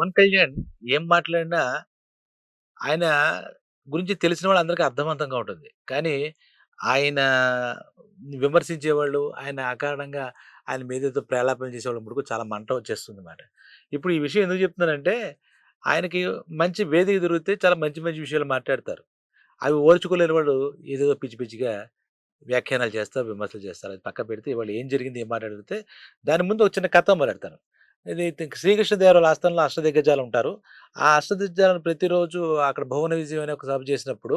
పవన్ కళ్యాణ్ ఏం మాట్లాడినా ఆయన గురించి తెలిసిన వాళ్ళందరికీ అర్థవంతంగా ఉంటుంది. కానీ ఆయన విమర్శించేవాళ్ళు, ఆయన అకారణంగా ఆయన మీద ప్రేలాపన చేసేవాళ్ళు ముడుకు చాలా మంట వచ్చేస్తుందన్నమాట. ఇప్పుడు ఈ విషయం ఎందుకు చెప్తున్నానంటే, ఆయనకి మంచి వేదిక దొరికితే చాలా మంచి మంచి విషయాలు మాట్లాడతారు. అవి ఓర్చుకోలేని వాళ్ళు ఏదేదో పిచ్చి పిచ్చిగా వ్యాఖ్యానాలు చేస్తారు, విమర్శలు చేస్తారు. అది పక్క పెడితే ఇవాళ ఏం జరిగింది, ఏం మాట్లాడితే దాని ముందు ఒక చిన్న కథ మొదలెడతాను. ఇది తి- శ్రీకృష్ణదేవరాయల ఆస్థానంలో అష్టదిగ్గజాలు ఉంటారు. ఆ అష్టదిగ్గజాలను ప్రతిరోజు అక్కడ భువన విజయం అనే ఒక సభ చేసినప్పుడు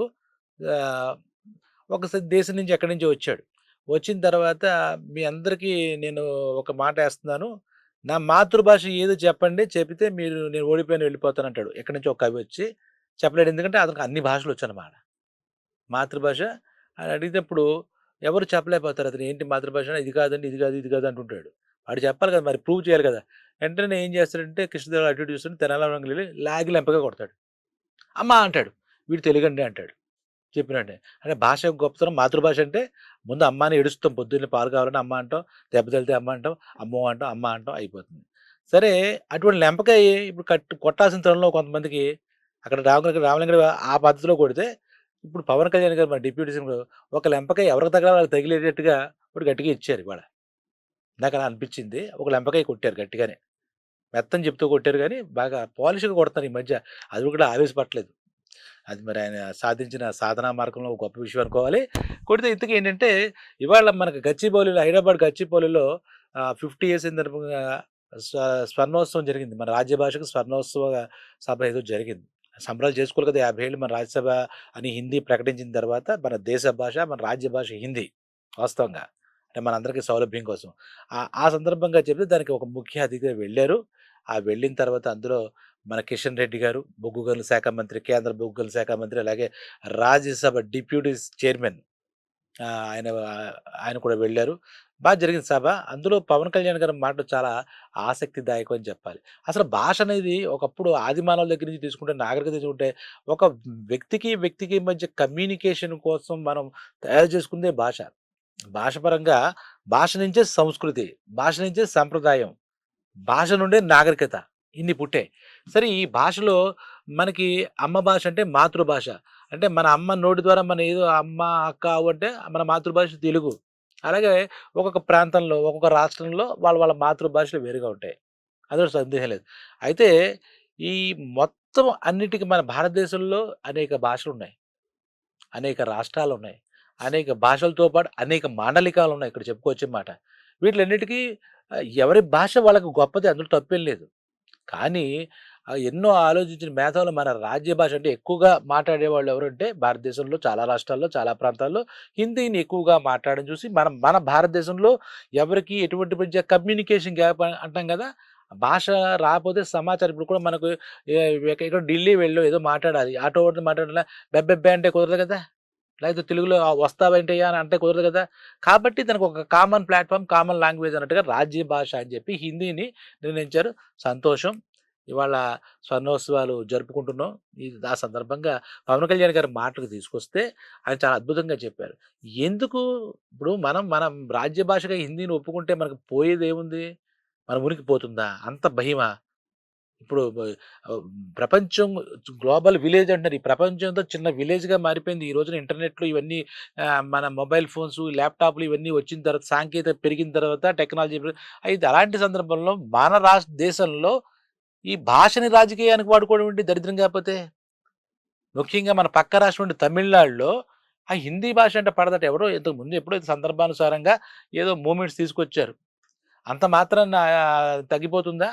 ఒక దేశం నుంచి ఎక్కడి నుంచి వచ్చాడు. వచ్చిన తర్వాత మీ అందరికీ నేను ఒక మాట వేస్తున్నాను నా మాతృభాష ఏదో చెప్పండి. చెబితే మీరు నేను ఓడిపోయాను వెళ్ళిపోతానంటాడు. ఎక్కడి నుంచి ఒక కవి వచ్చి చెప్పలేడు. ఎందుకంటే అతనికి అన్ని భాషలు వచ్చనమాట. మాతృభాష అని అడిగినప్పుడు ఎవరు చెప్పలేకపోతారు. అతను ఏంటి మాతృభాష ఇది కాదండి, ఇది కాదు, ఇది కాదు అంటుంటాడు. వాడు చెప్పాలి కదా! మరి ప్రూవ్ చేయాలి కదా! వెంటనే ఏం చేస్తాడంటే కృష్ణదేవరాయలు అటు ఇటు చూస్తుంటే తెనాలి వెళ్ళి లాగి లెంపగా కొడతాడు. అమ్మ అంటాడు. వీడు తెలుగండి అంటాడు. చెప్పినట్టే. అంటే భాష గొప్పతనం మాతృభాష అంటే ముందు అమ్మని ఏడుస్తాం. పొద్దున్నే పాలు కావాలని అమ్మ అంటాం. దెబ్బతెలితే అమ్మ అంటాం. అమ్మో అంటాం. అమ్మ అంటాం. అయిపోతుంది. సరే అటువంటి లెంపకాయ ఇప్పుడు కట్టు కొట్టాల్సిన తరంలో కొంతమందికి అక్కడ రామలింగ రామలింగడు ఆ పద్ధతిలో కొడితే ఇప్పుడు పవన్ కళ్యాణ్ గారు మన డిప్యూటీ సీఎం ఒక లెంపకాయ ఎవరికి తగల వాళ్ళకి తగిలేటట్టుగా ఇప్పుడు గట్టిగా ఇచ్చారు ఇవాళ. నాకు అలా అనిపించింది. ఒక లెంపకాయ కొట్టారు గట్టిగానే. మెత్తని చెప్తూ కొట్టారు కానీ బాగా పాలిష్‌గా కొడుతున్నారు ఈ మధ్య. అది కూడా ఆవేశపడలేదు అది మరి ఆయన సాధించిన సాధనా మార్గంలో ఒక గొప్ప విషయం అనుకోవాలి. కొడితే ఇంతకీ ఏంటంటే ఇవాళ మనకు గచ్చిబౌలిలో హైదరాబాద్ గచ్చిబౌలిలో ఫిఫ్టీ ఇయర్స్ సందర్భంగా స్వ స్వర్ణోత్సవం జరిగింది. మన రాజ్య భాషకు స్వర్ణోత్సవ సభ ఏదో జరిగింది. సంబరాలు చేసుకోవాలి కదా! 50 ఏళ్ళు మన రాజ్యసభ అని హిందీ ప్రకటించిన తర్వాత మన దేశ భాష, మన రాజ్య భాష హిందీ వాస్తవంగా. అంటే మనందరికీ సౌలభ్యం కోసం. ఆ ఆ సందర్భంగా చెప్తే దానికి ఒక ముఖ్య అతిథిగా వెళ్ళారు ఆ వెళ్ళిన తర్వాత అందులో మన కిషన్ రెడ్డి గారు, బొగ్గు గనుల శాఖ మంత్రి, కేంద్ర బొగ్గు గనుల శాఖ మంత్రి, అలాగే రాజ్యసభ డిప్యూటీ చైర్మన్ ఆయన ఆయన కూడా వెళ్ళారు బాగా జరిగింది సభ. అందులో పవన్ కళ్యాణ్ గారి మాటలు చాలా ఆసక్తిదాయకం అని చెప్పాలి. అసలు భాష అనేది ఒకప్పుడు ఆదిమానవుల దగ్గర నుంచి తీసుకుంటే, నాగరికత తీసుకుంటే, ఒక వ్యక్తికి, వ్యక్తికి మధ్య కమ్యూనికేషన్ కోసం మనం తయారు చేసుకుందే భాష. భాషపరంగా భాష నుంచే సంస్కృతి, భాష నుంచే సంప్రదాయం, భాష నుండే నాగరికత ఇన్ని పుట్టే సరే ఈ భాషలో మనకి అమ్మ భాష అంటే మాతృభాష. అంటే మన అమ్మ నోటి ద్వారా మన ఏదో అమ్మ, అక్క, అంటే మన మాతృభాష తెలుగు. అలాగే ఒక్కొక్క ప్రాంతంలో, ఒక్కొక్క రాష్ట్రంలో వాళ్ళ వాళ్ళ మాతృభాషలు వేరుగా ఉంటాయి. అది సందేహం లేదు. అయితే ఈ మొత్తం అన్నిటికీ మన భారతదేశంలో అనేక భాషలు ఉన్నాయి అనేక రాష్ట్రాలు ఉన్నాయి అనేక భాషలతో పాటు అనేక మాండలికాలు ఉన్నాయి ఇక్కడ చెప్పుకోవచ్చే మాట. వీటిలన్నిటికీ ఎవరి భాష వాళ్ళకి గొప్పది అందులో తప్పేం లేదు. కానీ ఎన్నో ఆలోచించిన మేధావులు మన రాజ్య భాష అంటే ఎక్కువగా మాట్లాడేవాళ్ళు ఎవరంటే భారతదేశంలో చాలా రాష్ట్రాల్లో, చాలా ప్రాంతాల్లో హిందీని ఎక్కువగా మాట్లాడడం చూసి మనం మన భారతదేశంలో ఎవరికి ఎటువంటి మధ్య కమ్యూనికేషన్ గ్యాప్ అంటాం కదా! భాష రాకపోతే సమాచారం ఇప్పుడు కూడా మనకు ఇక్కడ ఢిల్లీ వెళ్ళో ఏదో మాట్లాడాలి. ఆటో వాడితో మాట్లాడాలా బెబ్బెబ్బే అంటే కుదరదు కదా! లేకపోతే తెలుగులో వస్తావేంటయ్యా అని అంటే కుదరదు కదా! కాబట్టి దానికి ఒక కామన్ ప్లాట్ఫామ్ కామన్ లాంగ్వేజ్ అన్నట్టుగా రాజ్య భాష అని చెప్పి హిందీని నిర్ణయించారు. సంతోషం. ఇవాళ స్వర్ణోత్సవాలు జరుపుకుంటున్నాం. ఇది ఆ సందర్భంగా పవన్ కళ్యాణ్ గారి మాటలకు తీసుకొస్తే ఆయన చాలా అద్భుతంగా చెప్పారు. ఎందుకు ఇప్పుడు మనం మనం రాజ్య భాషగా హిందీని ఒప్పుకుంటే మనకు పోయేదేముంది? మన ఉనికి పోతుందా? అంత భయమా? ఇప్పుడు ప్రపంచం గ్లోబల్ విలేజ్ అంటున్నారు. ఈ ప్రపంచంతో చిన్న విలేజ్‌గా మారిపోయింది. ఈ రోజున ఇంటర్నెట్‌లు ఇవన్నీ మన మొబైల్ ఫోన్స్, ల్యాప్‌టాప్‌లు ఇవన్నీ వచ్చిన తర్వాత సాంకేతికత పెరిగిన తర్వాత టెక్నాలజీ అయితే అలాంటి సందర్భంలో మన రాష్ట్ర దేశంలో ఈ భాషని రాజకీయానికి వాడుకోవడం ఏంటి దరిద్రం కాకపోతే? ముఖ్యంగా మన పక్క రాష్ట్రం తమిళనాడులో ఆ హిందీ భాష అంటే పడదట. ఎవరో ఇంతకు ముందు ఎప్పుడో సందర్భానుసారంగా ఏదో మూమెంట్స్ తీసుకొచ్చారు. అంత మాత్రం తగ్గిపోతుందా?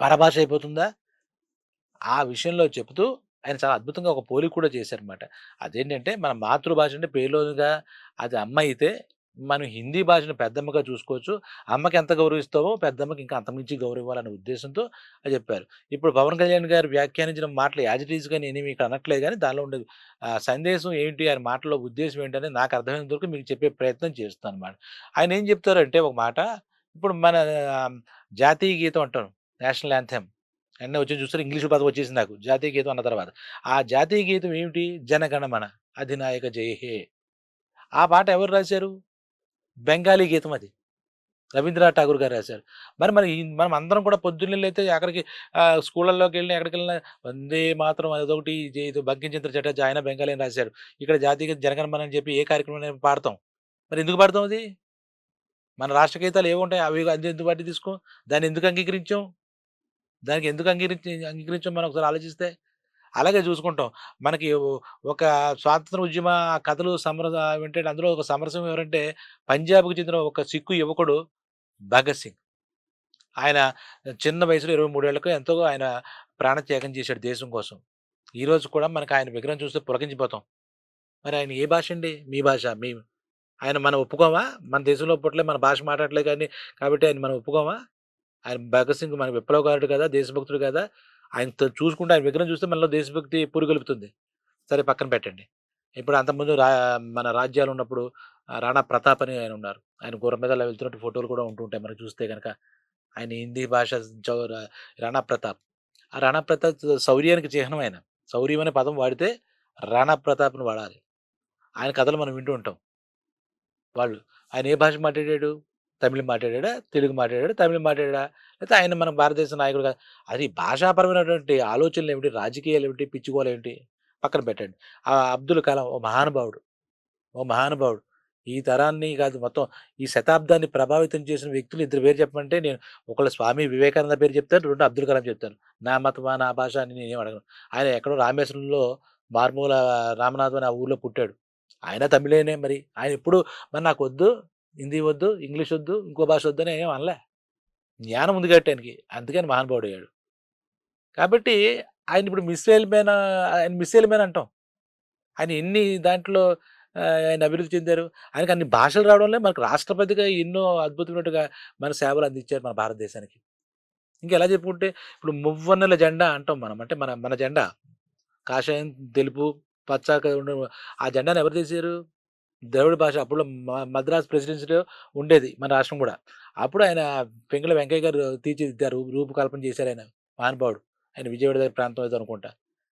పరభాష అయిపోతుందా? ఆ విషయంలో చెబుతూ ఆయన చాలా అద్భుతంగా ఒక పోలిక కూడా చేశారనమాట అదేంటంటే మన మాతృభాష అంటే పేరులోనుగా అది అమ్మ అయితే మనం హిందీ భాషను పెద్దమ్మగా చూసుకోవచ్చు. అమ్మకి ఎంత గౌరవిస్తామో పెద్దమ్మకి ఇంకా అంతమించి గౌరవం ఉద్దేశంతో అది చెప్పారు. ఇప్పుడు పవన్ కళ్యాణ్ గారు వ్యాఖ్యానించిన మాటలు యాజ్ ఇట్ ఈస్‌గా నేనేమి ఇక్కడ అనట్లేదు కానీ దానిలో ఉండే సందేశం ఏంటి? ఆయన మాటలో ఉద్దేశం ఏంటనేది నాకు అర్థమైనంత వరకు మీకు చెప్పే ప్రయత్నం చేస్తాను అనమాట ఆయన ఏం చెప్తారంటే ఒక మాట ఇప్పుడు మన జాతీయ గీతం అంటారు నేషనల్ యాంథెమ్. అన్నీ వచ్చి చూస్తే ఇంగ్లీష్ పదవి వచ్చేసింది నాకు. జాతీయ గీతం అన్న తర్వాత. ఆ జాతీయ గీతం ఏమిటి? జనగణమన అధినాయక జయహే హే. ఆ పాట ఎవరు రాశారు? బెంగాలీ గీతం అది. రవీంద్రనాథ్ ఠాగూర్ గారు రాశారు. మరి మరి మనం అందరం కూడా పొద్దున్నే లేతే అక్కడికి ఆహ్, ఎక్కడికి ఎక్కడికెళ్ళినా వందే మాత్రం అదొకటి జే ఇది బంకించంద్ర చటర్జీ ఆయన బెంగాలీ అని రాశారు. ఇక్కడ జాతీయ జనగణమన అని చెప్పి ఏ కార్యక్రమం పాడతాం. మరి ఎందుకు పాడతాం అది? మన రాష్ట్ర గీతాలు ఏముంటాయి అవి అది ఎందుకు పాటి దాన్ని ఎందుకు అంగీకరించాం? దానికి ఎందుకు అంగీకరించి అంగీకరించాం మనం ఒకసారి ఆలోచిస్తే? అలాగే చూసుకుంటాం. మనకి ఒక స్వాతంత్ర ఉద్యమ కథలు సమర ఏంటంటే అందులో ఒక సమరసం ఎవరంటే పంజాబ్‌కి చెందిన ఒక సిక్కు యువకుడు భగత్ సింగ్. ఆయన చిన్న వయసులో ఇరవై మూడేళ్ళకు ఎంతో ఆయన ప్రాణత్యాగం చేశాడు దేశం కోసం. ఈరోజు కూడా మనకు ఆయన విగ్రహం చూస్తే పులకించిపోతాం. మరి ఆయన ఏ భాష అండి? మీ భాష. మీ ఆయన మనం ఒప్పుకోమా? మన దేశంలో పుట్టలే, మన భాష మాట్లాడలే కానీ కాబట్టి ఆయన మనం ఒప్పుకోమా? ఆయన భగత్ సింగ్ మన విప్లవకారుడు కదా! దేశభక్తుడు కదా! ఆయన చూసుకుంటే ఆయన విగ్రహం చూస్తే మనలో దేశభక్తి పురుగొలుపుతుంది సరే పక్కన పెట్టండి. ఇప్పుడు అంతకుముందు రా మన రాజ్యాలు ఉన్నప్పుడు రాణా ప్రతాప్ అని ఆయన ఉన్నారు. ఆయన గుర్రం మీద అలా వెళ్తున్నట్టు ఫోటోలు కూడా ఉంటుంటాయి మనకు చూస్తే కనుక ఆయన హిందీ భాష రాణా ప్రతాప్. ఆ రాణా ప్రతాప్ శౌర్యానికి చిహ్నం ఆయన. శౌర్యం అనే పదం వాడితే రాణా ప్రతాప్‌ని వాడాలి. ఆయన కథలు మనం వింటూ ఉంటాం. వాళ్ళు. ఆయన ఏ భాష మాట్లాడాడు? తమిళ మాట్లాడా తెలుగు మాట్లాడా తమిళ్ మాట్లాడా లేకపోతే ఆయన మన భారతదేశ నాయకుడు కాదు అది భాషాపరమైనటువంటి ఆలోచనలు ఏమిటి రాజకీయాలు రాజకీయాలేమిటి? ఏమిటి పక్కన పెట్టండి. ఆ అబ్దుల్ కలాం ఓ మహానుభావుడు. ఓ మహానుభావుడు. ఈ తరాన్ని కాదు మొత్తం ఈ శతాబ్దాన్ని ప్రభావితం చేసిన వ్యక్తులు ఇద్దరు పేరు చెప్పమంటే నేను ఒకళ్ళు స్వామి వివేకానంద పేరు చెప్తాను. రెండు అబ్దుల్ కలాం చెప్తాను. నా మతమా, నా భాష అని నేనేం అడగను. ఆయన ఎక్కడో రామేశ్వరంలో మారుమూల రామనాథం అనే ఆ ఊర్లో పుట్టాడు. ఆయన తమిళేనే మరి. ఆయన ఎప్పుడు మరి నాకు వద్దు హిందీ వద్దు, ఇంగ్లీష్ వద్దు, ఇంకో భాష వద్దని ఏం అనలే. జ్ఞానం ఉంది కాబట్టి ఆయనకి. అందుకని మహానుభావుడయ్యాడు. కాబట్టి ఆయన ఇప్పుడు మిస్సైల్ మ్యాన్ ఆయన మిస్సైల్ మ్యాన్ అంటాం. ఆయన ఎన్ని దాంట్లో ఆయన అభివృద్ధి చెందారు. ఆయనకు అన్ని భాషలు రావడంలే మనకు రాష్ట్రపతిగా ఎన్నో అద్భుతమైనట్టుగా మన సేవలు అందించారు మన భారతదేశానికి. ఇంకా ఎలా చెప్పుకుంటే ఇప్పుడు మువ్వన్నెల జెండా అంటాం మనం. అంటే మన మన జెండా. కాషాయం, తెలుపు, పచ్చ ఆ జెండాను ఎవరు తీశారు? ద్రవిడ భాష అప్పుడు మ మద్రాస్ ప్రెసిడెన్సీలో ఉండేది మన రాష్ట్రం కూడా అప్పుడు ఆయన పెంగుల వెంకయ్య గారు తీర్చిదిద్దారు. రూపకల్పన చేశారాయన. మహానుభావుడు. ఆయన విజయవాడ దగ్గర ప్రాంతం అయితే అనుకుంటా.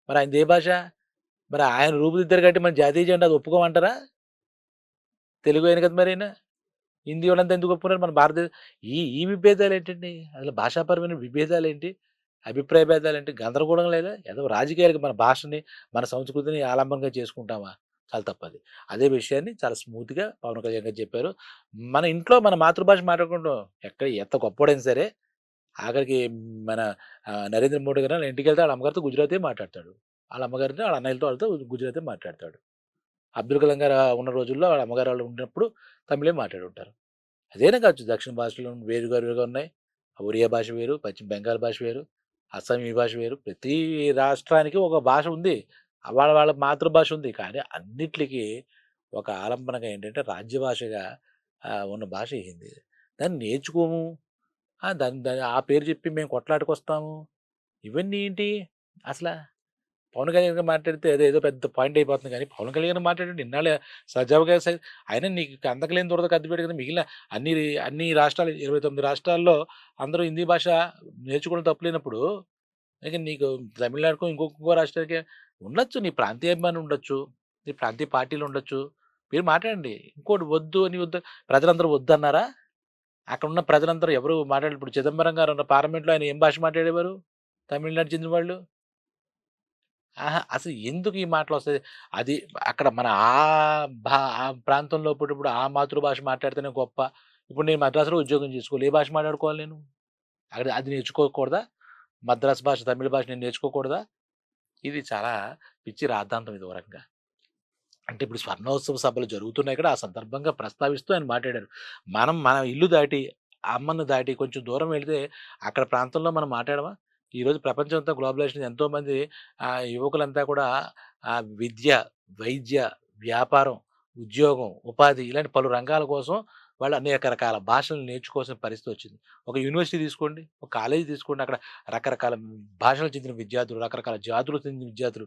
మరి ఆయన ఏ భాష? మరి ఆయన రూపుదిద్దారు కాబట్టి మన జాతీయ జెండా అది ఒప్పుకోమంటారా? తెలుగు అయిన కదా మరి ఆయన హిందీ వాళ్ళంతా ఎందుకు ఒప్పుకున్నారు? మన భారతదేశం ఈ ఈ విభేదాలు ఏంటండి అసలు భాషాపరమైన విభేదాలు ఏంటి అభిప్రాయ భేదాలు ఏంటి గందరగోళం లేదా? ఏదో రాజకీయాలకు మన భాషని, మన సంస్కృతిని ఆలంబంగా చేసుకుంటామా? చాలా తప్పది. అదే విషయాన్ని చాలా స్మూత్‌గా పవన్ కళ్యాణ్ గారు చెప్పారు. మన ఇంట్లో మన మాతృభాష మాట్లాడుకుంటాం. ఎక్కడ ఎంత గొప్పడైనా సరే, ఆఖరికి మన నరేంద్ర మోడీ గారు ఇంటికి ఇంటికెళ్తే వాళ్ళ అమ్మగారితో గుజరాతీ మాట్లాడతాడు. వాళ్ళ అమ్మగారితో వాళ్ళ అన్నయ్యలతో వాళ్ళతో గుజరాతీ మాట్లాడతాడు. అబ్దుల్ కలాం గారు ఉన్న రోజుల్లో వాళ్ళ అమ్మగారు వాళ్ళు ఉన్నప్పుడు తమిళే మాట్లాడుంటారు. అదేనే కావచ్చు దక్షిణ భాషలో వేరుగా వేరుగా ఉన్నాయి. ఒరియా భాష వేరు, పశ్చిమ బెంగాల్ భాష వేరు, అస్సామీ భాష వేరు. ప్రతి రాష్ట్రానికి ఒక భాష ఉంది. వాళ్ళ వాళ్ళ మాతృభాష ఉంది. కానీ అన్నిటికీ ఒక ఆలంబనగా ఏంటంటే రాజ్య భాషగా ఉన్న భాష హిందీ. దాన్ని నేర్చుకోము. దాని దాన్ని ఆ పేరు చెప్పి మేము కొట్లాడుకొస్తాము ఇవన్నీ ఏంటి అసలు పవన్ కళ్యాణ్ గారు మాట్లాడితే అదేదో పెద్ద పాయింట్ అయిపోతుంది కానీ, పవన్ కళ్యాణ్ గారు మాట్లాడండి ఇన్నాళ్ళు సజావుగా స అయినా నీకు అందకలేని దురద కత్తిపేట కదా! మిగిలిన అన్ని అన్ని రాష్ట్రాలు 29 రాష్ట్రాల్లో అందరూ హిందీ భాష నేర్చుకోవడం తప్పులేనప్పుడు, ఇక నీకు తమిళనాడుకో ఇంకొక రాష్ట్రానికి ఉండొచ్చు. నీ ప్రాంతీయ అభిమానం ఉండొచ్చు. నీ ప్రాంతీయ పార్టీలు ఉండొచ్చు. మీరు మాట్లాడండి. ఇంకోటి వద్దు అని వద్దు ప్రజలందరూ వద్దన్నారా? అక్కడ ఉన్న ప్రజలందరూ ఎవరు మాట్లాడారు ఇప్పుడు చిదంబరం గారు ఉన్న పార్లమెంట్‌లో ఆయన ఏం భాష మాట్లాడేవారు? తమిళనాడు చెందిన వాళ్ళు. ఆహా! అసలు ఎందుకు ఈ మాటలు వస్తాయి అది అక్కడ మన ఆ భా ఆ ప్రాంతంలో పుట్టినప్పుడు ఆ మాతృభాష మాట్లాడితేనే గొప్ప. ఇప్పుడు నేను మద్రాసులో ఉద్యోగం చేసుకోవాలి. ఏ భాష మాట్లాడుకోవాలి నేను? అక్కడ అది నేర్చుకోకూడదా? మద్రాసు భాష, తమిళ భాష నేను నేర్చుకోకూడదా? ఇది చాలా పిచ్చి రాద్ధాంతం ఇది వరంగా రకంగా. అంటే ఇప్పుడు స్వర్ణోత్సవ సభలు జరుగుతున్నాయి కూడా ఆ సందర్భంగా ప్రస్తావిస్తూ ఆయన మాట్లాడారు. మనం మన ఇల్లు దాటి, అమ్మను దాటి కొంచెం దూరం వెళితే అక్కడ ప్రాంతంలో మనం మాట్లాడమా? ఈరోజు ప్రపంచం అంతా గ్లోబలైజేషన్ ఎంతోమంది ఆ యువకులంతా కూడా ఆ విద్య, వైద్య, వ్యాపారం, ఉద్యోగం, ఉపాధి ఇలాంటి పలు రంగాల కోసం వాళ్ళు అనేక రకాల భాషలు నేర్చుకోవాల్సిన పరిస్థితి వచ్చింది. ఒక యూనివర్సిటీ తీసుకోండి, ఒక కాలేజీ తీసుకోండి అక్కడ రకరకాల భాషలకు చెందిన విద్యార్థులు, రకరకాల జాతులకు చెందిన విద్యార్థులు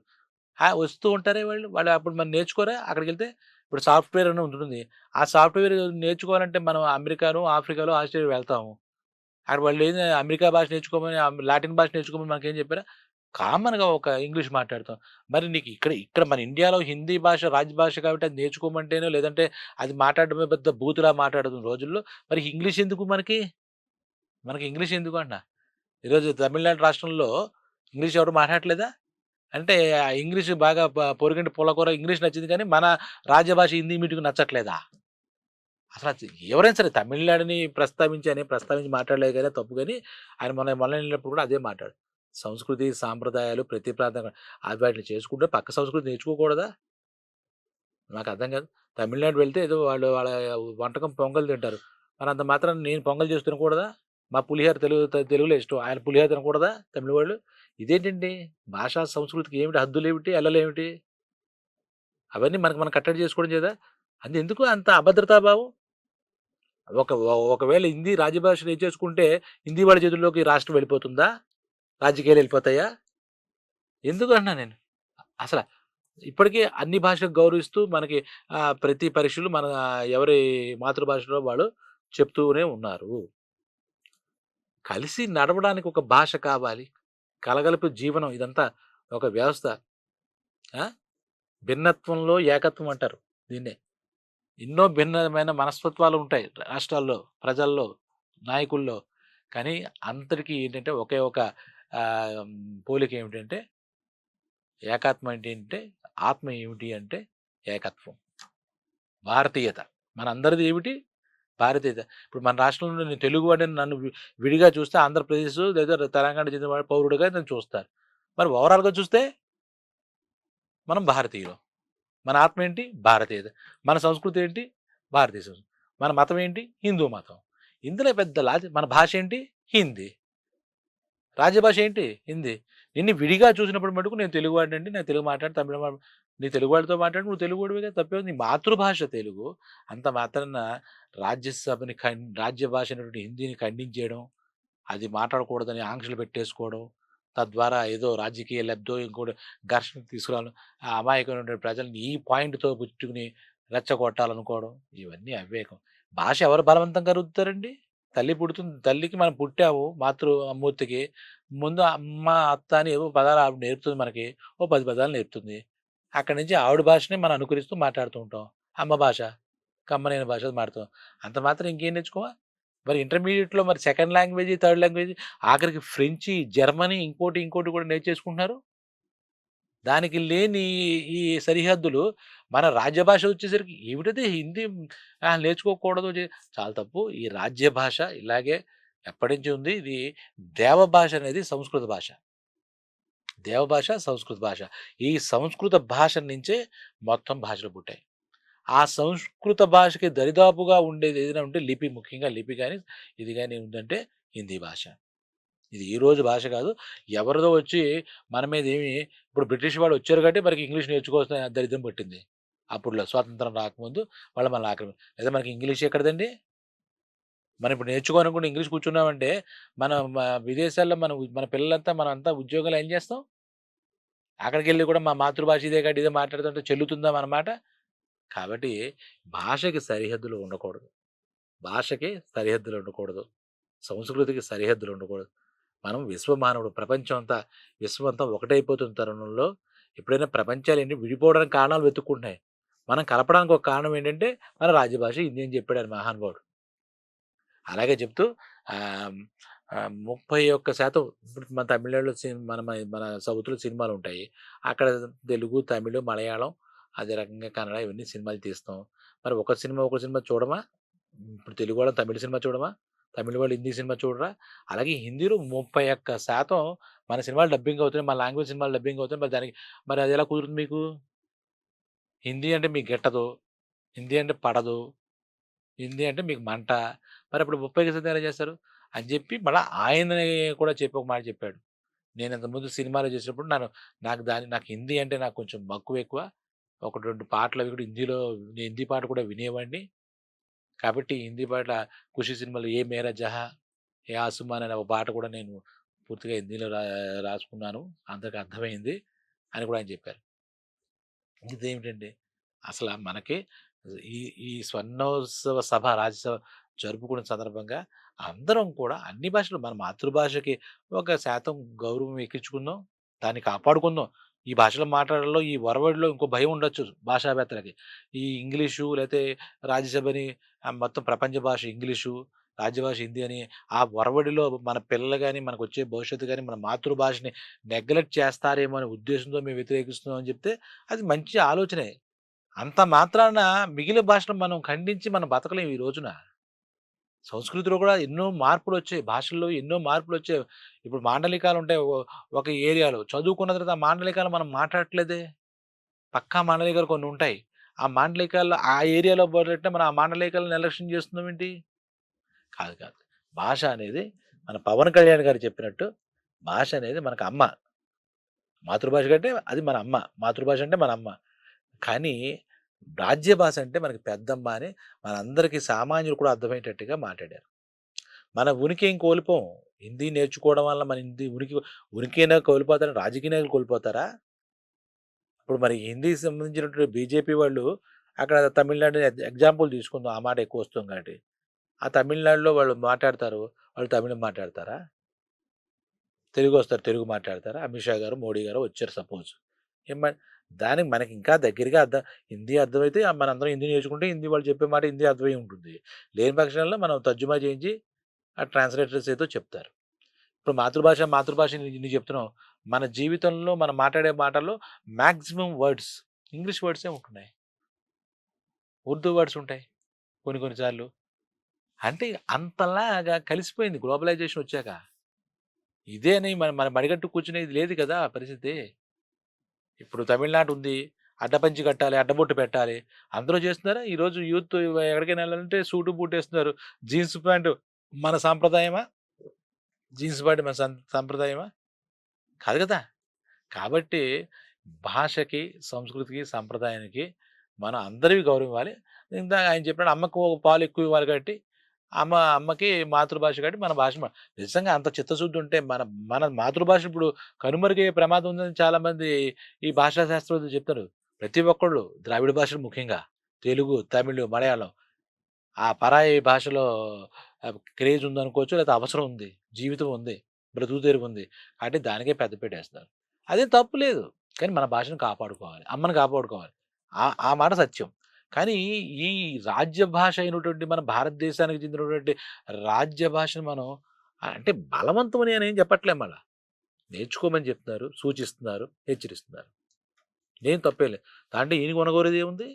ఆ! వస్తూ ఉంటారే వాళ్ళు. వాళ్ళు అప్పుడు మనం నేర్చుకోరా? అక్కడికెళ్తే ఇప్పుడు సాఫ్ట్‌వేర్ అని ఉంటుంది. ఆ సాఫ్ట్‌వేర్ నేర్చుకోవాలంటే మనం అమెరికాను ఆఫ్రికాలో, ఆస్ట్రేలియా వెళ్తాము. అక్కడ వాళ్ళు ఏంది అమెరికా భాష నేర్చుకోమని, లాటిన్ భాష నేర్చుకోమని మనకేం చెప్పారా? కామన్‌గా ఒక ఇంగ్లీష్ మాట్లాడతాం. మరి నీకు ఇక్కడ ఇక్కడ మన ఇండియాలో హిందీ భాష రాజభాష కాబట్టి అది నేర్చుకోమంటేనో, లేదంటే అది మాట్లాడడమే పెద్ద బూతులా మాట్లాడుతున్న రోజుల్లో మరి ఇంగ్లీష్ ఎందుకు మనకి? మనకి ఇంగ్లీష్ ఎందుకు అన్న ఈరోజు తమిళనాడు రాష్ట్రంలో ఇంగ్లీష్ ఎవరు మాట్లాడట్లేదా? అంటే ఆ ఇంగ్లీష్ బాగా పొరిగంటి పొలకూర ఇంగ్లీష్ నచ్చింది కానీ, మన రాజభాష హిందీ మీటుకు నచ్చట్లేదా? అసలు ఎవరైనా సరే తమిళనాడుని ప్రస్తావించి అని ప్రస్తావించి మాట్లాడలేదు కదా తప్పు కానీ ఆయన మొన్న మొన్న వెళ్ళినప్పుడు కూడా అదే మాట్లాడు సంస్కృతి, సాంప్రదాయాలు ప్రతి ప్రాంతం అవి వాటిని చేసుకుంటే పక్క సంస్కృతి నేర్చుకోకూడదా? నాకు అర్థం కాదు. తమిళనాడు వెళ్తే ఏదో వాళ్ళు వాళ్ళ వంటకం పొంగల్ తింటారు. కానీ అంత మాత్రం నేను పొంగల్ చేసి తినకూడదా? మా పులిహోర తెలుగు తెలుగులో ఇష్టం. ఆయన పులిహోర తినకూడదా తమిళ వాళ్ళు? ఇదేంటండి? భాషా సంస్కృతికి ఏమిటి హద్దులు హద్దులేమిటి? ఎల్లలేమిటి? అవన్నీ మనకు మనం కట్టడి చేసుకోవడం చేదా? అంతెందుకు అంత అభద్రతాభావం ఒక ఒకవేళ హిందీ రాజభాష నేర్చేసుకుంటే హిందీ వాళ్ళ చేతుల్లోకి రాష్ట్రం వెళ్ళిపోతుందా? రాజకీయాలు వెళ్ళిపోతాయా? ఎందుకు అన్నా నేను. అసల ఇప్పటికే అన్ని భాషలకు గౌరవిస్తూ మనకి ప్రతి పరీక్షలు మన ఎవరి మాతృభాషలో వాళ్ళు చెప్తూనే ఉన్నారు. కలిసి నడవడానికి ఒక భాష కావాలి. కలగలుపు జీవనం ఇదంతా ఒక వ్యవస్థ. భిన్నత్వంలో ఏకత్వం అంటారు దీన్నే. ఎన్నో భిన్నమైన మనస్తత్వాలు ఉంటాయి రాష్ట్రాల్లో, ప్రజల్లో, నాయకుల్లో. కానీ అందరికీ ఏంటంటే ఒకే ఒక పోలిక ఏమిటంటే ఏకాత్మ అంటే ఏంటంటే ఆత్మ ఏమిటి అంటే ఏకత్వం. భారతీయత. మనందరిది ఏమిటి? భారతీయత. ఇప్పుడు మన రాష్ట్రంలో నేను తెలుగువాడిని నన్ను విడిగా చూస్తే ఆంధ్రప్రదేశ్ లేదా తెలంగాణ చెందిన పౌరుడిగా పౌరుడుగా నన్ను చూస్తారు. మరి ఓవరాల్‌గా చూస్తే మనం భారతీయులు మన ఆత్మ ఏంటి? భారతీయత. మన సంస్కృతి ఏంటి? భారతీయ సంస్కృతి. మన మతం ఏంటి? హిందూ మతం. ఇందులో పెద్ద లాజి మన భాష ఏంటి? హిందీ. రాజ్యభాష ఏంటి? హిందీ. నిన్ను విడిగా చూసినప్పుడు మటుకు నేను తెలుగువాడినండి. నేను తెలుగు మాట్లాడి తమిళ మా నీ తెలుగువాడితో మాట్లాడి నువ్వు తెలుగువాడివే కదా! నీ మాతృభాష తెలుగు. అంత మాత్రాన రాజ్యసభని ఖం రాజ్య భాష హిందీని ఖండించేయడం, అది మాట్లాడకూడదని ఆంక్షలు పెట్టేసుకోవడం, తద్వారా ఏదో రాజకీయ లబ్ధో ఇంకోటి ఘర్షణకు తీసుకురావడం, ఆ అమాయకమైనటువంటి ప్రజల్ని ఈ పాయింట్‌తో పుచ్చుకుని రెచ్చగొట్టాలనుకోవడం, ఇవన్నీ అవివేకం. భాష ఎవరు బలవంతంగా రుద్దుతారండి? తల్లి పుడుతుంది తల్లికి మనం పుట్టావు మాతృ మూర్తికి. ముందు అమ్మ, అత్త అని ఏవో పదాలు ఆవిడ నేర్పుతుంది మనకి. ఓ పది పదాలు నేర్పుతుంది. అక్కడి నుంచి ఆవిడ భాషని మనం అనుకరిస్తూ మాట్లాడుతూ ఉంటాం. అమ్మ భాష, కమ్మనైన భాష మాట్లాడుతాం. అంత మాత్రం ఇంకేం నేర్చుకోవా? మరి ఇంటర్మీడియట్లో మరి సెకండ్ లాంగ్వేజ్, థర్డ్ లాంగ్వేజ్ ఆఖరికి ఫ్రెంచి, జర్మనీ ఇంకోటి, ఇంకోటి కూడా నేర్చేసుకుంటున్నారు. దానికి లేని ఈ సరిహద్దులు మన రాజ్య భాష వచ్చేసరికి ఏమిటది హిందీ నేర్చుకోకూడదు చాలా తప్పు. ఈ రాజ్య భాష ఇలాగే ఎప్పటినుంచి ఉంది. ఇది దేవ భాష అనేది సంస్కృత భాష. దేవ భాష, సంస్కృత భాష. ఈ సంస్కృత భాష నుంచే మొత్తం భాషలు పుట్టాయి. ఆ సంస్కృత భాషకి దరిదాపుగా ఉండేది ఏదైనా ఉంటే లిపి ముఖ్యంగా లిపి కానీ ఇది కానీ ఉందంటే హిందీ భాష. ఇది ఈరోజు భాష కాదు. ఎవరిదో వచ్చి మన మీద ఏమి ఇప్పుడు బ్రిటిష్ వాళ్ళు వచ్చారు కాబట్టి మనకి ఇంగ్లీష్ నేర్చుకోవాల్సిన దరిద్రం పట్టింది. అప్పుడులో స్వాతంత్రం రాకముందు వాళ్ళు మనల్ని ఆక్రమి లేదా మనకి ఇంగ్లీష్ ఎక్కడదండి మనం ఇప్పుడు నేర్చుకోవాలనుకుంటే ఇంగ్లీష్ కూర్చున్నామంటే మన విదేశాల్లో మన మన పిల్లలంతా మనమంతా ఉద్యోగాలు ఏం చేస్తాం? అక్కడికి వెళ్ళి కూడా మా మాతృభాష ఇదే కాబట్టి ఇదే మాట్లాడుతుంటే చెల్లుతుందా అన్నమాట కాబట్టి భాషకి సరిహద్దులు ఉండకూడదు. భాషకి సరిహద్దులు ఉండకూడదు. సంస్కృతికి సరిహద్దులు ఉండకూడదు. మనం విశ్వమానవుడు ప్రపంచం అంతా విశ్వం అంతా ఒకటైపోతున్న తరుణంలో ఎప్పుడైనా ప్రపంచాలు ఏంటి విడిపోవడానికి కారణాలు వెతుక్కుంటున్నాయి. మనం కలపడానికి ఒక కారణం ఏంటంటే మన రాజభాష హిందీ అని చెప్పాడు ఆయన మహానుభావుడు. అలాగే చెప్తూ ముప్పై ఒక్క శాతం ఇప్పుడు మన తమిళనాడులో మన మన సౌత్‌లో సినిమాలు ఉంటాయి అక్కడ తెలుగు, తమిళ మలయాళం అదే రకంగా కన్నడ ఇవన్నీ సినిమాలు తీస్తాం. మరి ఒక సినిమా, ఒక సినిమా చూడమా? ఇప్పుడు తెలుగు వాళ్ళం తమిళ్ సినిమా చూడమా? తమిళ వాళ్ళు హిందీ సినిమా చూడరా? అలాగే హిందీలో 31% మన సినిమాలు డబ్బింగ్ అవుతున్నాయి. మన లాంగ్వేజ్ సినిమాలు డబ్బింగ్ అవుతున్నాయి. మరి దానికి మరి అది ఎలా కుదురుతుంది మీకు? హిందీ అంటే మీకు గెట్టదు హిందీ అంటే పడదు. హిందీ అంటే మీకు మంట. మరి అప్పుడు ముప్పై శాతం ఎలా చేస్తారు? అని చెప్పి మళ్ళీ ఆయనని కూడా చెప్పి ఒక మాట చెప్పాడు. నేను ఇంతకుముందు సినిమాలు చేసినప్పుడు నన్ను నాకు దాని నాకు హిందీ అంటే నాకు కొంచెం మక్కువ ఎక్కువ ఒక రెండు పాటలు అవి కూడా హిందీలో హిందీ పాట కూడా వినేవాడిని. కాబట్టి హిందీ పాట 'ఖుషి' సినిమాలో 'ఏ మేరా జహా ఏ ఆసుమాన్' అనే ఒక పాట కూడా నేను పూర్తిగా హిందీలో రా రాసుకున్నాను. అందరికి అర్థమైంది అని కూడా ఆయన చెప్పారు. ఇదేమిటండి? అసలు మనకి ఈ ఈ స్వర్ణోత్సవ సభ రాజ్యసభ జరుపుకునే సందర్భంగా అందరం కూడా అన్ని భాషలు మన మాతృభాషకి ఒక శాతం గౌరవం ఎక్కించుకుందాం. దాన్ని కాపాడుకుందాం. ఈ భాషలో మాట్లాడడంలో ఈ వరవడిలో ఇంకో భయం ఉండొచ్చు భాషావేత్తలకి. ఈ ఇంగ్లీషు లేతే రాజ్యసభని మొత్తం ప్రపంచ భాష ఇంగ్లీషు, రాజ్యభాష హిందీ అని ఆ వరవడిలో మన పిల్లలు కానీ మనకు వచ్చే భవిష్యత్తు కానీ మన మాతృభాషని నెగ్లెక్ట్ చేస్తారేమో అనే ఉద్దేశంతో మేము వ్యతిరేకిస్తున్నాం అని చెప్తే అది మంచి ఆలోచనే. అంత మాత్రాన మిగిలిన భాషను మనం ఖండించి మనం బతకలేము ఈ రోజున. సంస్కృతిలో కూడా ఎన్నో మార్పులు వచ్చాయి భాషల్లో ఎన్నో మార్పులు వచ్చాయి ఇప్పుడు మాండలికాలు ఉంటాయి ఒక ఏరియాలో చదువుకున్న తర్వాత ఆ మాండలికాలు మనం మాట్లాడట్లేదే. పక్కా మాండలికాలు కొన్ని ఉంటాయి ఆ మాండలికాల్లో ఆ ఏరియాలో మొదలెట్టిన మనం ఆ మాండలికాలను నిర్లక్ష్యం చేస్తున్నామేంటి? కాదు కాదు. భాష అనేది మన 'పవన్ కళ్యాణ్' గారు చెప్పినట్టు భాష అనేది మనకు అమ్మ. మాతృభాష కంటే అది మన అమ్మ. మాతృభాష అంటే మన అమ్మ. కానీ రాజ్య భాష అంటే మనకి పెద్దమ్మ అని మనందరికీ సామాన్యులు కూడా అర్థమయ్యేటట్టుగా మాట్లాడారు. మన ఉనికి ఏం కోల్పోం. హిందీ నేర్చుకోవడం వల్ల మన హిందీ ఉనికి ఉనికైనా కోల్పోతారా? రాజకీయ నాయకులు కోల్పోతారా? ఇప్పుడు మరి హిందీకి సంబంధించినటువంటి బీజేపీ వాళ్ళు అక్కడ తమిళనాడు ఎగ్జాంపుల్ తీసుకుందాం. ఆ మాట ఎక్కువ వస్తుంది కాబట్టి. ఆ తమిళనాడులో వాళ్ళు మాట్లాడతారు. వాళ్ళు తమిళం మాట్లాడతారా? తెలుగు వస్తారు తెలుగు మాట్లాడతారా? అమిత్ షా గారు, మోడీ గారు వచ్చారు సపోజ్. ఏం దానికి మనకి ఇంకా దగ్గరగా అర్థం హిందీ అర్థమైతే మనందరం హిందీ నేర్చుకుంటే హిందీ వాళ్ళు చెప్పే మాట హిందీ అర్థమై ఉంటుంది. లేని పక్షంలో మనం తర్జుమా చేయించి ఆ ట్రాన్స్‌లేటర్స్ ఏదో చెప్తారు. ఇప్పుడు మాతృభాష, మాతృభాష నేను చెప్తున్నాం. మన జీవితంలో మనం మాట్లాడే మాటల్లో మ్యాక్సిమం వర్డ్స్ ఇంగ్లీష్ వర్డ్సే ఉంటున్నాయి. ఉర్దూ వర్డ్స్ ఉంటాయి. కొన్ని కొన్నిసార్లు అంటే అంతలాగా కలిసిపోయింది గ్లోబలైజేషన్ వచ్చాక. ఇదే అని మన మన మడిగట్టు కూర్చునేది లేదు కదా పరిస్థితి. ఇప్పుడు తమిళనాడు ఉంది. అడ్డపంచి కట్టాలి, అడ్డబొట్టు పెట్టాలి. అందరూ చేస్తున్నారా? ఈరోజు యూత్ ఎక్కడికైనా వెళ్ళాలంటే సూటు, బూట్ వేస్తున్నారు జీన్స్ ప్యాంటు మన సాంప్రదాయమా? జీన్స్ ప్యాంట్ మన సం కాదు కదా! కాబట్టి భాషకి, సంస్కృతికి, సంప్రదాయానికి మనం అందరివి గౌరవం ఇవ్వాలి. ఇందాక ఆయన చెప్పినట్టు అమ్మకు ఒక పాలు ఎక్కువ ఇవ్వాలి కాబట్టి అమ్మ అమ్మకి మాతృభాష కాబట్టి మన భాష నిజంగా అంత చిత్తశుద్ధి ఉంటే మన మన మాతృభాష ఇప్పుడు కనుమరుగయ్యే ప్రమాదం ఉందని చాలామంది ఈ భాషా శాస్త్రవేత్తలు చెప్తారు. ప్రతి ఒక్కళ్ళు ద్రావిడ భాషలు ముఖ్యంగా తెలుగు, తమిళ్, మలయాళం ఆ పరాయి భాషలో క్రేజ్ ఉందనుకోవచ్చు. లేకపోతే అవసరం ఉంది. జీవితం ఉంది. బ్రతుకు ఉంది. కాబట్టి దానికే పెద్దపీటేస్తున్నారు. అదే తప్పు లేదు. కానీ మన భాషను కాపాడుకోవాలి. అమ్మని కాపాడుకోవాలి. ఆ ఆ మాట సత్యం. కానీ ఈ రాజ్య భాష అయినటువంటి మన భారతదేశానికి చెందినటువంటి రాజ్య భాషను మనం అంటే బలవంతం అని ఏం చెప్పట్లే మళ్ళా. నేర్చుకోమని చెప్తున్నారు, సూచిస్తున్నారు, హెచ్చరిస్తున్నారు. ఏం తప్పేలేదు దాంట్లో ఈయన కొనగోరేదేముంది?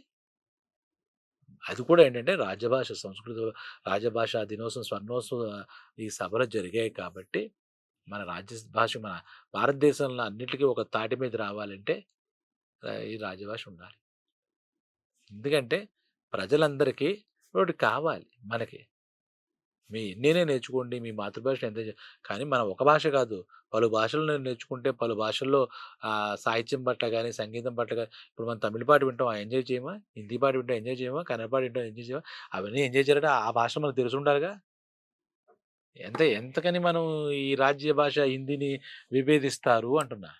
అది కూడా ఏంటంటే రాజభాష సంస్కృత రాజభాష దినోత్సవం, స్వర్ణోత్సవం ఈ సభలు జరిగాయి కాబట్టి మన రాజ్య భాష మన భారతదేశంలో అన్నిటికీ ఒక తాటి మీద రావాలంటే ఈ రాజభాష ఉండాలి. ఎందుకంటే ప్రజలందరికీ ఒకటి కావాలి మనకి. మీ ఎన్నైనా నేర్చుకోండి. మీ మాతృభాష ఎంత కానీ మనం ఒక భాష కాదు. పలు భాషలు నేర్చుకుంటే పలు భాషల్లో సాహిత్యం పట్ల కానీ సంగీతం పట్ల కానీ ఇప్పుడు మనం తమిళ పాట వింటాం. ఎంజాయ్ చేయమా? హిందీ పాట వింటాం ఎంజాయ్ చేయమా? కన్నడ పాట వింటాం ఎంజాయ్ చేయమా? అవన్నీ ఎంజాయ్ చేయాలంటే ఆ భాష మనకు తెలిసుండాలిగా. ఎంత ఎంతకని మనం ఈ రాజ్య భాష హిందీని విభేదిస్తారు అంటున్నా.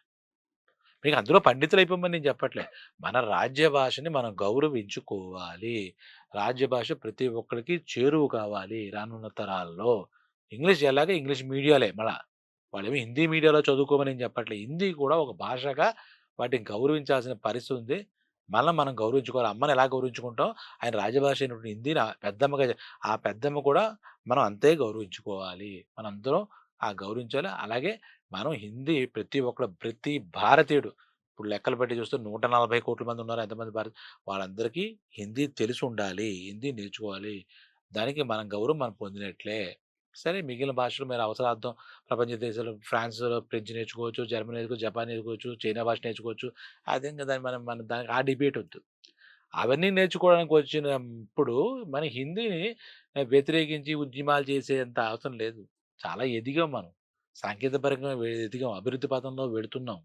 మీకు అందులో పండితులైపోమని నేను చెప్పట్లే. మన రాజ్య భాషని మనం గౌరవించుకోవాలి. రాజ్య భాష ప్రతి ఒక్కరికి చేరువు కావాలి రానున్న తరాల్లో. ఇంగ్లీష్ ఎలాగే ఇంగ్లీష్ మీడియాలే మళ్ళా. వాళ్ళేమి హిందీ మీడియాలో చదువుకోమని నేను చెప్పట్లే. హిందీ కూడా ఒక భాషగా వాటిని గౌరవించాల్సిన పరిస్థితి ఉంది. మనం మనం గౌరవించుకోవాలి. అమ్మని ఎలా గౌరవించుకుంటాం, ఆయన రాజభాష అయినటువంటి హిందీని పెద్దమ్మగా ఆ పెద్దమ్మ కూడా మనం అంతే గౌరవించుకోవాలి. మనందరం ఆ గౌరవించాలి. అలాగే మనం హిందీ ప్రతి ఒక్కడు ప్రతి భారతీయుడు ఇప్పుడు లెక్కలు పెట్టి చూస్తే నూట నలభై కోట్ల మంది ఉన్నారు. ఎంతమంది భారత వాళ్ళందరికీ హిందీ తెలిసి ఉండాలి హిందీ నేర్చుకోవాలి. దానికి మనం గౌరవం మనం పొందినట్లే. సరే మిగిలిన భాషలు మీరు అవసరార్థం ప్రపంచ దేశాలు ఫ్రాన్స్‌లో ఫ్రెంచ్ నేర్చుకోవచ్చు, జర్మనీ నేర్చుకోవచ్చు, జపాన్ నేర్చుకోవచ్చు, చైనా భాష నేర్చుకోవచ్చు. అదే దాన్ని మనం మన దానికి ఆ డిబేట్ వద్దు. అవన్నీ నేర్చుకోవడానికి వచ్చినప్పుడు మన హిందీని వ్యతిరేకించి ఉద్యమాలు చేసేంత అవసరం లేదు. చాలా ఎదిగాం మనం. సాంకేతికపరంగా వె ఎదిగాం. అభివృద్ధి పథంలో వెళుతున్నాం.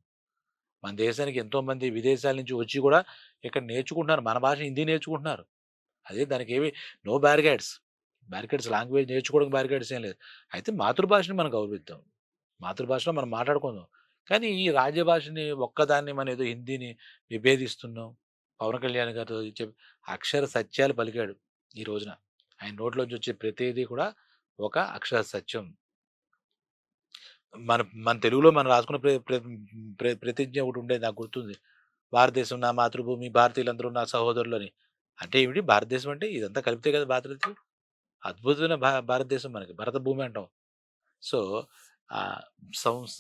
మన దేశానికి ఎంతోమంది విదేశాల నుంచి వచ్చి కూడా ఇక్కడ నేర్చుకుంటున్నారు. మన భాష హిందీ నేర్చుకుంటున్నారు. అదే దానికి ఏవి నో బ్యారికేడ్స్. బ్యారికేడ్స్ లాంగ్వేజ్ నేర్చుకోవడానికి బ్యారికేడ్స్ ఏం లేదు. అయితే మాతృభాషని మనం గౌరవిద్దాం. మాతృభాషలో మనం మాట్లాడుకుందాం. కానీ ఈ రాజ్యభాషని ఒక్కదాన్ని మనం ఏదో హిందీని విభేదిస్తున్నాం. పవన్ కళ్యాణ్ గారు చెప్పి అక్షర సత్యాలు పలికాడు ఈ రోజున. ఆయన నోట్లోంచి వచ్చే ప్రతిదీ కూడా ఒక అక్షర సత్యం. మన మన తెలుగులో మనం రాసుకున్న ప్ర ప్ర ప్ర ప్రతిజ్ఞ ఒకటుండేది నాకు గుర్తుంది. భారతదేశం నా మాతృభూమి, భారతీయులందరూ నా సహోదరులు అని. అంటే ఏమిటి భారతదేశం అంటే ఇదంతా కలిపితే కదా భారతదేశం. అద్భుతమైన భా భారతదేశం మనకి. భరత భూమి అంటాం. సో, ఆహ్, సంస్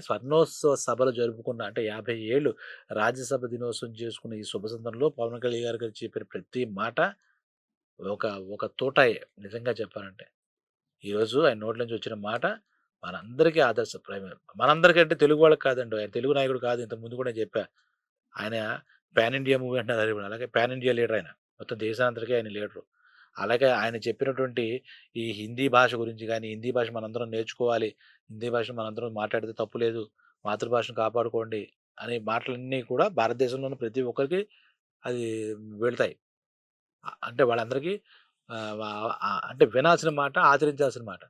స్వర్ణోత్సవ సభలు జరుపుకున్న అంటే 50 ఏళ్ళు రాజ్యసభ దినోత్సవం చేసుకున్న ఈ శుభ సందర్భంలో పవన్ కళ్యాణ్ గారు గారు చెప్పిన ప్రతి మాట ఒక ఒక తోటాయే నిజంగా చెప్పాలంటే. ఈరోజు ఆయన నోట్ల నుంచి వచ్చిన మాట మనందరికీ ఆదర్శప్రాయమే. మనందరికంటే తెలుగు వాళ్ళకి కాదండి. ఆయన తెలుగు నాయకుడు కాదు. ఇంత ముందు కూడా చెప్పా. ఆయన పాన్ ఇండియా మూవీ అంటున్నారు అలాగే పాన్ ఇండియా లీడర్ ఆయన. మొత్తం దేశాంతరికి ఆయన లీడరు. అలాగే ఆయన చెప్పినటువంటి ఈ హిందీ భాష గురించి కానీ హిందీ భాష మనందరం నేర్చుకోవాలి. హిందీ భాష మనందరం మాట్లాడితే తప్పు లేదు. మాతృభాషను కాపాడుకోండి అనే మాటలన్నీ కూడా భారతదేశంలో ఉన్న ప్రతి ఒక్కరికి అది వెళ్తాయి. అంటే వాళ్ళందరికీ అంటే వినాల్సిన మాట, ఆచరించాల్సిన మాట.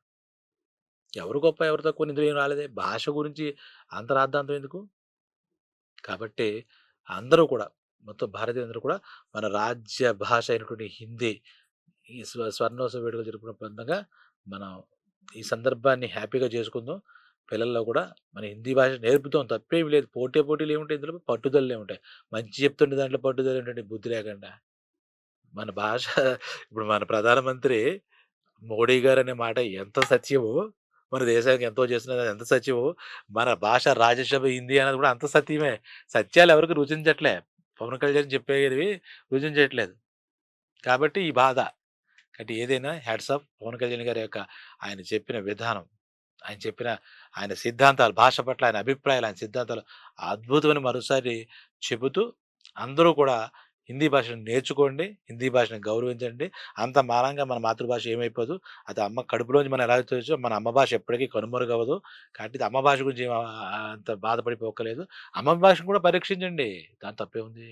ఎవరు గొప్ప, ఎవరు తక్కువ అని ఇందులో ఏం రాలేదే. భాష గురించి అంత రాద్ధాంతం ఎందుకు? కాబట్టి అందరూ కూడా మొత్తం భారతీయులందరూ కూడా మన రాజ్య భాష అయినటువంటి హిందీ ఈ స్వ స్వర్ణోత్సవ వేడుకలు జరుపుకున్న పంతంగా మనం ఈ సందర్భాన్ని హ్యాపీగా చేసుకుందాం. పిల్లల్లో కూడా మన హిందీ భాష నేర్పుతాం తప్పేమి లేదు. పోటీ పోటీలు ఏముంటాయి ఇందులో పట్టుదలలు ఉంటాయి. మంచి చెప్తుండే దాంట్లో పట్టుదల ఏంటంటే బుద్ధి లేకుండా. మన భాష ఇప్పుడు మన ప్రధానమంత్రి మోడీ గారు అనే మాట ఎంత సత్యమో, మన దేశానికి ఎంతో చేస్తున్నది ఎంత సత్యమో, మన భాష రాజ్యసభ హిందీ అనేది కూడా అంత సత్యమే. సత్యాలు ఎవరికి రుచించట్లే. పవన్ కళ్యాణ్ చెప్పేవి రుచించట్లేదు. కాబట్టి ఈ బాధ. అంటే ఏదైనా హ్యాట్స్ ఆఫ్ పవన్ కళ్యాణ్ గారి యొక్క ఆయన చెప్పిన విధానం, ఆయన చెప్పిన ఆయన సిద్ధాంతాలు, భాష పట్ల ఆయన అభిప్రాయాలు, ఆయన సిద్ధాంతాలు అద్భుతమని మరోసారి చెబుతూ అందరూ కూడా హిందీ భాషను నేర్చుకోండి. హిందీ భాషను గౌరవించండి. అంత మానంగా మన మాతృభాష ఏమైపోదు. అది అమ్మ కడుపులోంచి మనం ఎలా వచ్చో మన అమ్మ భాష ఎప్పటికీ కనుమరుగవదు కాబట్టి అమ్మ భాష గురించి అంత బాధపడిపోక్కర్లేదు. అమ్మ భాషను కూడా పరీక్షించండి. దాని తప్పే ఉంది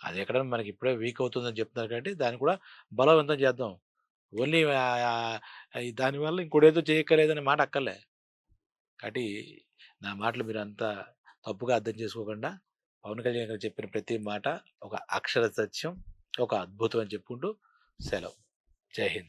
అది ఎక్కడ మనకి ఇప్పుడే వీక్ అవుతుందని చెప్తున్నారు కాబట్టి దాన్ని కూడా బలవంతం చేద్దాం. ఓన్లీ దానివల్ల ఇంకోటేదో చేయక్కర్లేదనే మాట అక్కర్లే. కాబట్టి నా మాటలు మీరు అంతా తప్పుగా అర్థం చేసుకోకుండా పవన్ కళ్యాణ్ గారు చెప్పిన ప్రతి మాట ఒక అక్షర సత్యం, ఒక అద్భుతం అని చెప్పుకుంటూ సెలవు. జై హింద్.